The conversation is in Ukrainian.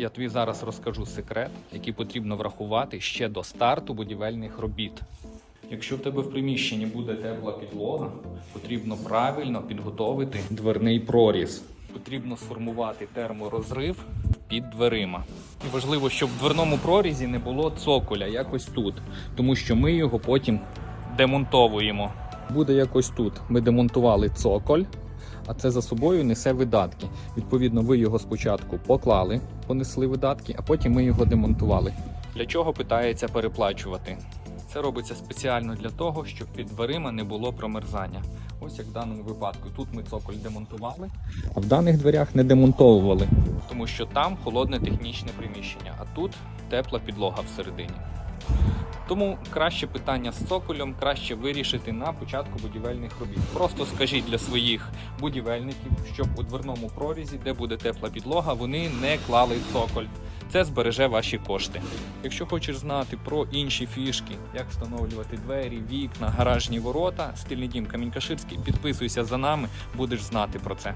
Я тобі зараз розкажу секрет, який потрібно врахувати ще до старту будівельних робіт. Якщо в тебе в приміщенні буде тепла підлога, потрібно правильно підготовити дверний проріз. Потрібно сформувати терморозрив під дверима. І важливо, щоб в дверному прорізі не було цоколя, якось тут, тому що ми його потім демонтовуємо. Буде якось тут. Ми демонтували цоколь, а це за собою несе видатки. Відповідно, ви його спочатку поклали, понесли видатки, а потім ми його демонтували. Для чого питається переплачувати? Це робиться спеціально для того, щоб під дверима не було промерзання. Ось як в даному випадку. Тут ми цоколь демонтували, а в даних дверях не демонтовували, тому що там холодне технічне приміщення, а тут тепла підлога всередині. Тому краще питання з цоколем краще вирішити на початку будівельних робіт. Просто скажіть для своїх будівельників, щоб у дверному прорізі, де буде тепла підлога, вони не клали цоколь. Це збереже ваші кошти. Якщо хочеш знати про інші фішки, як встановлювати двері, вікна, гаражні ворота, стильний дім Камінь-Каширський, підписуйся за нами, будеш знати про це.